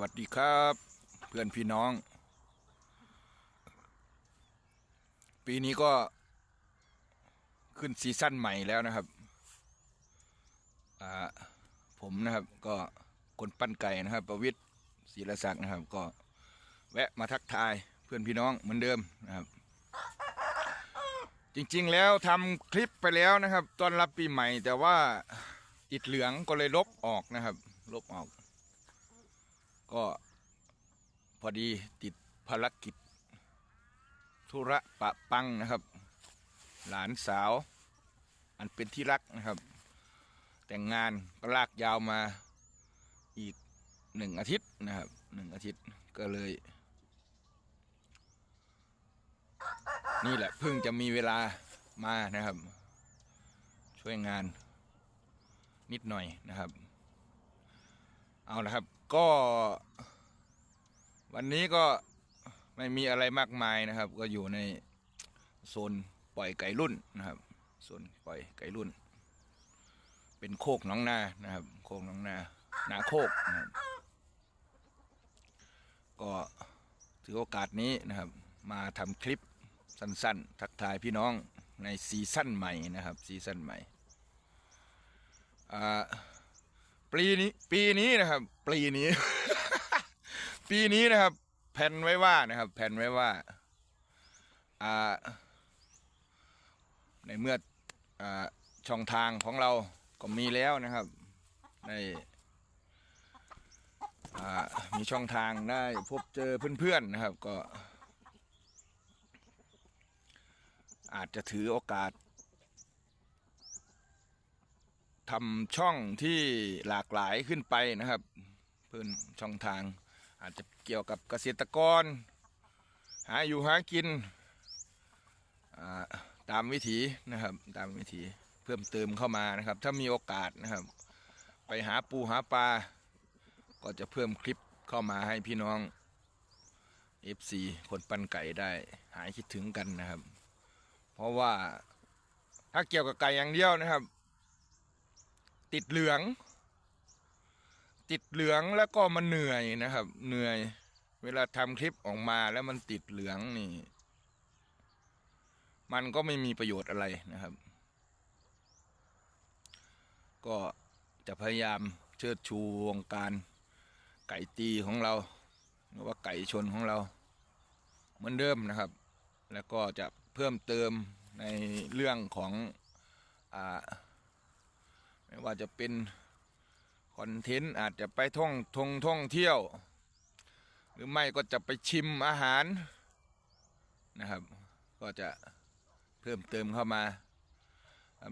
วัสดีครับ เพื่อนพี่น้อง ปีนี้ก็ขึ้นซีซั่นใหม่แล้วนะครับผมนะครับก็คนปั้นไก่นะครับ ประวิทย์ศิรศักดิ์นะครับ ก็แวะมาทักทายเพื่อนพี่น้องเหมือนเดิมนะครับ จริงๆแล้วทำคลิปไปแล้วนะครับ ต้อนรับปีใหม่ แต่ว่าติดเหลืองก็เลยลบออกนะครับ ลบออก ก็พอดีติดภารกิจ ธุระปะปังนะครับ หลานสาว อันเป็นที่รักนะครับ แต่งงานก็ลากยาวมาอีกหนึ่งอาทิตย์นะครับหนึ่งอาทิตย์ก็เลย นี่แหละเพิ่งจะมีเวลามานะครับ ช่วยงานนิดหน่อยนะครับ เอาละครับ ก็ วันนี้ก็ไม่มีอะไรมากมายนะครับ ก็อยู่ในโซนปล่อยไก่รุ่นนะครับโซนปล่อยไก่รุ่น เป็นโคกหน้องนานะครับ โคกหน้องนานาโคกนะครับ ก็ถือโอกาสนี้นะครับ มาทำคลิปสั้นๆ ทักทายพี่น้องในซีซั่นใหม่นะครับซีซั่นใหม่อ่า ปีนี้ ปีนี้นะครับ ปีนี้ ปีนี้นะครับ แผนไว้ว่านะครับ แผนไว้ว่า อ่า ในเมื่ออ่าช่องทางของเราก็มีแล้วนะครับ ในอ่ามีช่องทางได้พบเจอเพื่อนๆนะครับก็ อาจจะถือโอกาส ทำช่องที่หลากหลายขึ้นไปนะครับ เพื่อนช่องทาง อาจจะเกี่ยวกับเกษตรกร หาอยู่หากินตามวิถีนะครับตามวิถีเพิ่มเติมเข้ามานะครับ ถ้ามีโอกาสนะครับ ไปหาปูหาปลาก็จะเพิ่มคลิปเข้ามาให้พี่น้อง FC คนปั้นไก่ได้หายคิดถึงกันนะครับ เพราะว่าถ้าเกี่ยวกับไก่อย่างเดียวนะครับ ติดเหลือง ติดเหลืองแล้วก็มันเหนื่อยนะครับ เหนื่อย เวลาทำคลิปออกมาแล้วมันติดเหลืองนี่ มันก็ไม่มีประโยชน์อะไรนะครับ ก็จะพยายามเชิดชูวงการไก่ตีของเราหรือว่าไก่ชนของเรา เหมือนเดิมนะครับ แล้วก็จะเพิ่มเติมในเรื่องของอ่า ไม่ว่าจะเป็นคอนเทนต์อาจจะไปท่องทงท่องเที่ยว หรือไม่ก็จะไปชิมอาหารนะครับ ก็จะเพิ่มเติมเข้ามา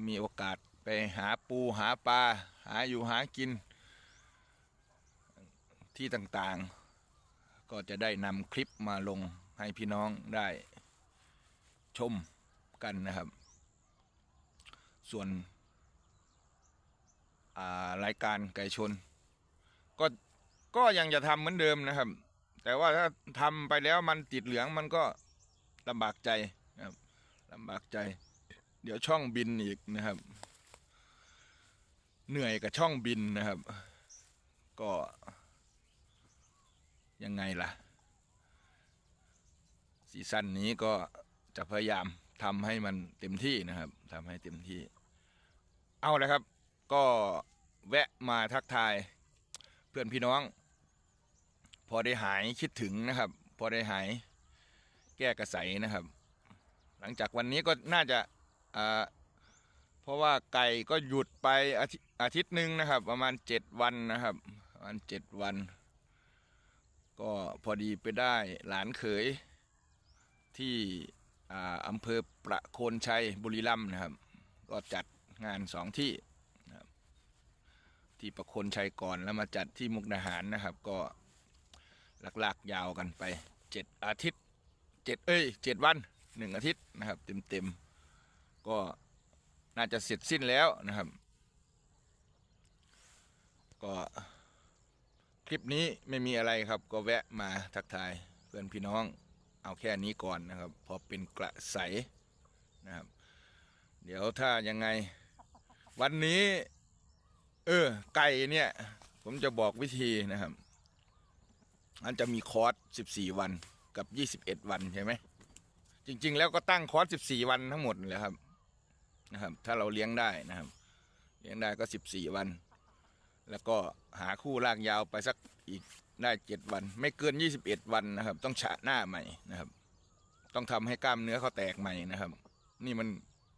มีโอกาสไปหาปูหาปลาหาอยู่หากิน ที่ต่างๆ ก็จะได้นำคลิปมาลงให้พี่น้องได้ชมกันนะครับ ส่วน รายการไก่ชน ก็ก็ยังจะทำเหมือนเดิมนะครับ แต่ว่าถ้าทำไปแล้วมันติดเหลืองมันก็ลำบากใจนะครับลำบากใจ เดี๋ยวช่องบินอีกนะครับ เหนื่อยกับช่องบินนะครับ ก็ยังไงล่ะซีซั่นนี้ก็จะพยายามทำให้มันเต็มที่นะครับทำให้เต็มที่ เอาละครับ ก็แวะมาทักทาย เพื่อนพี่น้อง พอได้หายคิดถึงนะครับ พอได้หายแก้กระใสนะครับ หลังจากวันนี้ก็น่าจะอ่าเพราะว่าไก่ก็หยุดไปอาทิอาทิตย์หนึ่งนะครับ ประมาณเจ็ดวันนะครับประมาณเจ็ดวัน ก็พอดีไปได้หลานเขยที่อำเภอประโคนชัยบุรีรัมย์นะครับ ก็จัดงานสองที่ ที่ประคนชัยก่อนแล้วมาจัดที่มุกดาหารนะครับ ก็หลากๆยาวกันไปเจ็ดอาทิตย์เจ็ดเอ้ยเจ็ดวันหนึ่งอาทิตย์นะครับ เต็มๆก็น่าจะเสร็จสิ้นแล้วนะครับ ก็คลิปนี้ไม่มีอะไรครับ ก็แวะมาทักทายเพื่อนพี่น้องเอาแค่นี้ก่อนนะครับ พอเป็นกระใสนะครับ เดี๋ยวถ้ายังไงวันนี้ เออ ไก่เนี่ย ผมจะบอกวิธีนะครับมันจะมีคอร์ส14วันกับ21วันใช่ไหมจริง ๆ แล้วก็ตั้งคอร์ส14วันทั้งหมดเลยครับนะครับ ถ้าเราเลี้ยงได้นะครับ เลี้ยงได้ก็14วัน แล้วก็หาคู่ลากยาวไปสักอีกได้เจ็ดวัน ไม่เกิน21วันนะครับ ต้องฉะหน้าใหม่นะครับ ต้องทำให้กล้ามเนื้อเขาแตกใหม่นะครับ นี่มัน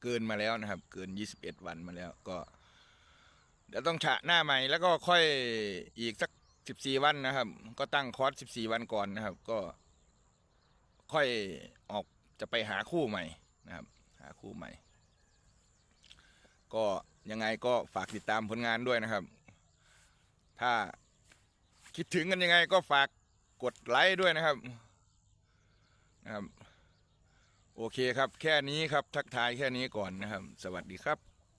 เกินมาแล้วนะครับ เกิน21วันมาแล้วก็ เดี๋ยวต้องฉะหน้าใหม่แล้วก็ค่อยอีกสัก14วันนะครับ ก็ตั้งคอร์ส14วันก่อนนะครับ ก็ ค่อยออกจะไปหาคู่ใหม่นะครับ หาคู่ใหม่ ก็ยังไงก็ฝากติดตามผลงานด้วยนะครับ ถ้าคิดถึงกันยังไงก็ฝากกดไลค์ด้วยนะครับนะครับ โอเคครับ แค่นี้ครับ ทักทายแค่นี้ก่อนนะครับ สวัสดีครับ